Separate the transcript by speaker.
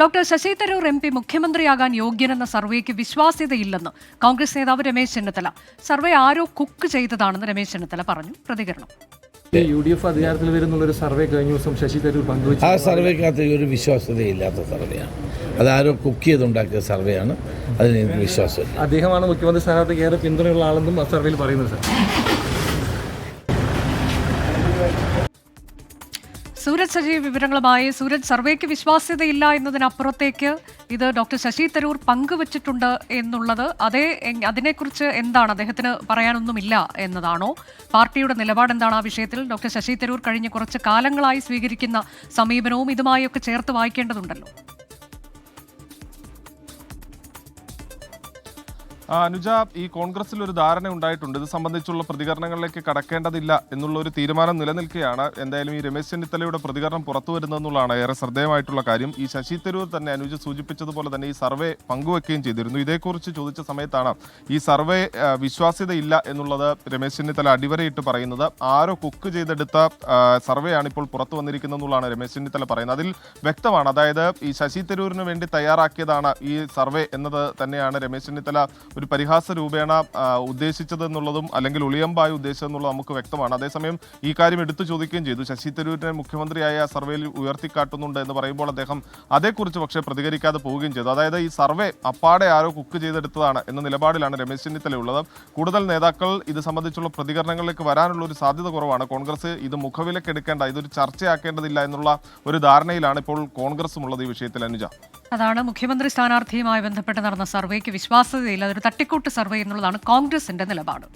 Speaker 1: Doctor Shashi Tharoor M P മുഖ്യമന്ത്രിയാകാൻ യോഗ്യനെന്ന സർവേക്ക് വിശ്വാസ്യതയില്ലെന്ന് കോൺഗ്രസ് നേതാവ് രമേശ് ചെന്നിത്തല. സർവേ ആരോ കുക്ക് ചെയ്തതാണെന്ന് രമേശ് ചെന്നിത്തല പറഞ്ഞു. പ്രതികരണം.
Speaker 2: യു ഡി എഫ് അധികാരത്തിൽ വരുന്നുള്ളൊരു സർവേ കഴിഞ്ഞ ദിവസം ശശി തരൂർ പങ്കുവച്ചു
Speaker 3: ആ സർവേക്കകത്ത് ഒരു വിശ്വാസ്യതയില്ലാത്ത സർവേയാണ്. ആരോ കുക്ക് ചെയ്തുണ്ടാക്കിയ സർവേയാണ്. അതിന് എനിക്ക് വിശ്വാസമില്ല.
Speaker 2: അദ്ദേഹമാണ് മുഖ്യമന്ത്രി സ്ഥാനാർത്ഥിക്ക് ഏറെ പിന്തുണയുള്ള ആളെന്നും ആ സർവേയിൽ പറയുന്നത് സാർ.
Speaker 1: സൂരജ് സജീവ് വിവരങ്ങളുമായി. സൂരജ് സർവേക്ക് വിശ്വാസ്യതയില്ല എന്നതിനപ്പുറത്തേക്ക് ഇത് ഡോക്ടർ ശശി തരൂർ പങ്കുവച്ചിട്ടുണ്ട് എന്നുള്ളത്. അതേ അതിനെക്കുറിച്ച് എന്താണ്? അദ്ദേഹത്തിന് പറയാനൊന്നുമില്ല എന്നതാണോ? പാർട്ടിയുടെ നിലപാട് എന്താണ് ആ വിഷയത്തിൽ? ഡോക്ടർ ശശി തരൂർ കഴിഞ്ഞ കുറച്ച് കാലങ്ങളായി സ്വീകരിക്കുന്ന സമീപനവും ഇതുമായൊക്കെ ചേർത്ത് വായിക്കേണ്ടതുണ്ടല്ലോ.
Speaker 4: അനുജ ഈ കോൺഗ്രസിൽ ഒരു ധാരണ ഉണ്ടായിട്ടുണ്ട്. ഇത് സംബന്ധിച്ചുള്ള പ്രതികരണങ്ങളിലേക്ക് കടക്കേണ്ടതില്ല എന്നുള്ള ഒരു തീരുമാനം നിലനിൽക്കുകയാണ്. എന്തായാലും ഈ രമേശ് ചെന്നിത്തലയുടെ പ്രതികരണം പുറത്തു വരുന്നതെന്നുള്ളതാണ് ഏറെ ശ്രദ്ധേയമായിട്ടുള്ള കാര്യം. ഈ ശശി തരൂർ തന്നെ അനുജ സൂചിപ്പിച്ചതുപോലെ തന്നെ ഈ സർവേ പങ്കുവെക്കുകയും ചെയ്തിരുന്നു. ഇതേക്കുറിച്ച് ചോദിച്ച സമയത്താണ് ഈ സർവേ വിശ്വാസ്യതയില്ല എന്നുള്ളത് രമേശ് ചെന്നിത്തല അടിവരയിട്ട് പറയുന്നത്. ആരോ കുക്ക് ചെയ്തെടുത്ത സർവേ സർവേയാണ് ഇപ്പോൾ പുറത്തു വന്നിരിക്കുന്നതെന്നുള്ളതാണ് രമേശ് ചെന്നിത്തല പറയുന്നത്. അതിൽ വ്യക്തമാണ്. അതായത് ഈ ശശി തരൂരിന് വേണ്ടി തയ്യാറാക്കിയതാണ് ഈ സർവേ എന്നത് തന്നെയാണ് രമേശ് ചെന്നിത്തല ഒരു പരിഹാസ രൂപേണ ഉദ്ദേശിച്ചത് എന്നുള്ളതും അല്ലെങ്കിൽ ഒളിയമ്പായി ഉദ്ദേശിച്ചതെന്നുള്ളത് നമുക്ക് വ്യക്തമാണ്. അതേസമയം ഈ കാര്യം എടുത്തു ചോദിക്കുകയും ചെയ്തു. ശശി തരൂരിനെ മുഖ്യമന്ത്രിയായ സർവേയിൽ ഉയർത്തിക്കാട്ടുന്നുണ്ട് എന്ന് പറയുമ്പോൾ അദ്ദേഹം അതേക്കുറിച്ച് പക്ഷേ പ്രതികരിക്കാതെ പോവുകയും ചെയ്തു. അതായത് ഈ സർവേ അപ്പാടെ ആരോ കുക്ക് ചെയ്തെടുത്തതാണ് എന്ന നിലപാടിലാണ് രമേശ് ചെന്നിത്തല ഉള്ളത്. കൂടുതൽ നേതാക്കൾ ഇത് സംബന്ധിച്ചുള്ള പ്രതികരണങ്ങളിലേക്ക് വരാനുള്ള ഒരു സാധ്യത കുറവാണ്. കോൺഗ്രസ് ഇത് മുഖവിലക്കെടുക്കേണ്ട ഇതൊരു ചർച്ചയാക്കേണ്ടതില്ല എന്നുള്ള ഒരു ധാരണയിലാണ് ഇപ്പോൾ കോൺഗ്രസും ഉള്ളത് ഈ വിഷയത്തിൽ അനുജ.
Speaker 1: അതാണ് മുഖ്യമന്ത്രി സ്ഥാനാർത്ഥിയുമായി ബന്ധപ്പെട്ട് നടന്ന സർവേക്ക് വിശ്വാസ്യതയില്ല. അതൊരു തട്ടിക്കൂട്ട് സർവേ എന്നുള്ളതാണ് കോൺഗ്രസിന്റെ നിലപാട്.